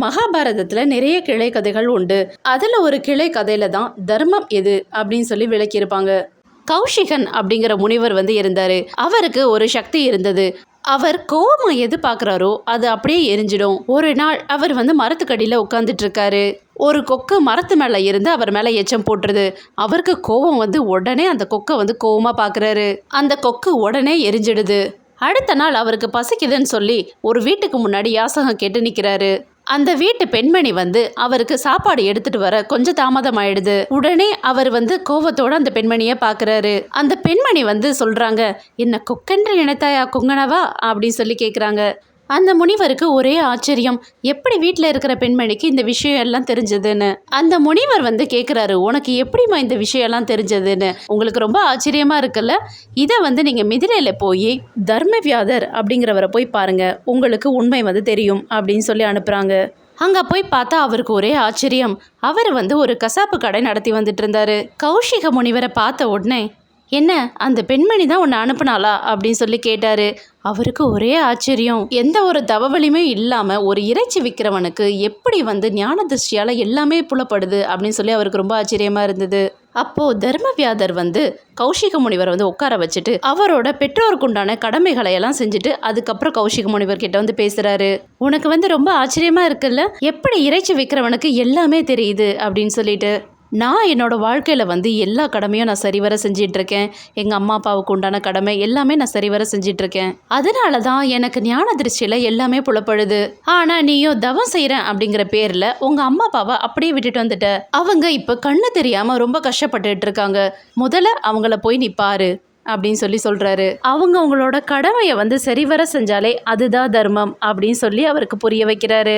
மகாபாரதத்தில் நிறைய கிளை கதைகள் உண்டு. அதில் ஒரு கிளை கதையில தான் தர்மம் எது அப்படின்னு சொல்லி விளக்கியிருப்பாங்க. கௌஷிகன் அப்படிங்கிற முனிவர் வந்து இருந்தார். அவருக்கு ஒரு சக்தி இருந்தது. அவர் கோபம் எது பார்க்குறாரோ அது அப்படியே எரிஞ்சிடும். ஒரு நாள் அவர் வந்து மரத்துக்கடியில் உட்காந்துட்டு இருக்காரு ஒரு கொக்கு மரத்து மேலே இருந்து அவர் மேலே எச்சம் போட்டுருது. அவருக்கு கோபம் வந்து உடனே அந்த கொக்கை வந்து கோவமாக பார்க்குறாரு. அந்த கொக்கு உடனே எரிஞ்சிடுது. அடுத்த நாள் அவருக்கு பசிக்குதுன்னு சொல்லி ஒரு வீட்டுக்கு முன்னாடி யாசகம் கேட்டு நிற்கிறாரு அந்த வீட்டு பெண்மணி வந்து அவருக்கு சாப்பாடு எடுத்துட்டு வர கொஞ்சம் தாமதம் ஆயிடுது உடனே அவர் வந்து கோவத்தோட அந்த பெண்மணியை பார்க்குறாரு அந்த பெண்மணி வந்து சொல்றாங்க என்ன கொக்கென்று நினைத்தாயா குங்கனவா அப்படின்னு சொல்லி கேட்குறாங்க அந்த முனிவருக்கு ஒரே ஆச்சரியம். எப்படி வீட்டில் இருக்கிற பெண்மணிக்கு இந்த விஷயம் எல்லாம் தெரிஞ்சதுன்னு? அந்த முனிவர் வந்து கேட்குறாரு உனக்கு எப்படிம்மா இந்த விஷயம் எல்லாம் தெரிஞ்சதுன்னு? உங்களுக்கு ரொம்ப ஆச்சரியமா இருக்குல்ல? இதை வந்து நீங்கள் மிதிலையில் போய் தர்மவியாதர் அப்படிங்கிறவரை போய் பாருங்க. உங்களுக்கு உண்மை வந்து தெரியும் அப்படின்னு சொல்லி அனுப்புகிறாங்க அங்கே போய் பார்த்தா அவருக்கு ஒரே ஆச்சரியம். அவர் வந்து ஒரு கசாப்பு கடை நடத்தி வந்துட்டு இருந்தாரு. கௌஷிக முனிவரை பார்த்த உடனே என்ன அந்த பெண்மணி தான் உன்னை அனுப்புனாளா? அப்படின்னு சொல்லி கேட்டார். அவருக்கு ஒரே ஆச்சரியம். எந்த ஒரு தவவலியுமே இல்லாமல் ஒரு இறைச்சி விற்கிறவனுக்கு எப்படி வந்து ஞான திருஷ்டியால் எல்லாமே புலப்படுது? அப்படின்னு சொல்லி அவருக்கு ரொம்ப ஆச்சரியமாக இருந்தது. அப்போது தர்மவியாதர் வந்து கௌஷிக முனிவரை வந்து உட்கார வச்சுட்டு அவரோட பெற்றோருக்கு உண்டான கடமைகளை எல்லாம் செஞ்சுட்டு அதுக்கப்புறம் கௌஷிக முனிவர் கிட்ட வந்து பேசுகிறாரு உனக்கு வந்து ரொம்ப ஆச்சரியமாக இருக்குல்ல? எப்படி இறைச்சி விற்கிறவனுக்கு எல்லாமே தெரியுது? அப்படின்னு சொல்லிட்டு நான் என்னோட வாழ்க்கையில் வந்து எல்லா கடமையும் நான் சரிவர செஞ்சிட்ருக்கேன். எங்கள் அம்மா அப்பாவுக்கு உண்டான கடமை எல்லாமே நான் சரிவர செஞ்சிட்ருக்கேன். அதனால தான் எனக்கு ஞான திருஷ்டியில் எல்லாமே புலப்படுது. ஆனால் நீயும் தவம் செய்கிறேன் அப்படிங்கிற பேரில் உங்கள் அம்மா அப்பாவை அப்படியே விட்டுட்டு வந்துட்ட. அவங்க இப்போ கண்ணு தெரியாமல் ரொம்ப கஷ்டப்பட்டுட்டு இருக்காங்க முதல்ல அவங்கள போய் நீ பாரு அப்படின்னு சொல்லி சொல்கிறாரு அவங்க அவங்களோட கடமையை வந்து சரிவர செஞ்சாலே அதுதான் தர்மம் அப்படின்னு சொல்லி அவருக்கு புரிய வைக்கிறாரு.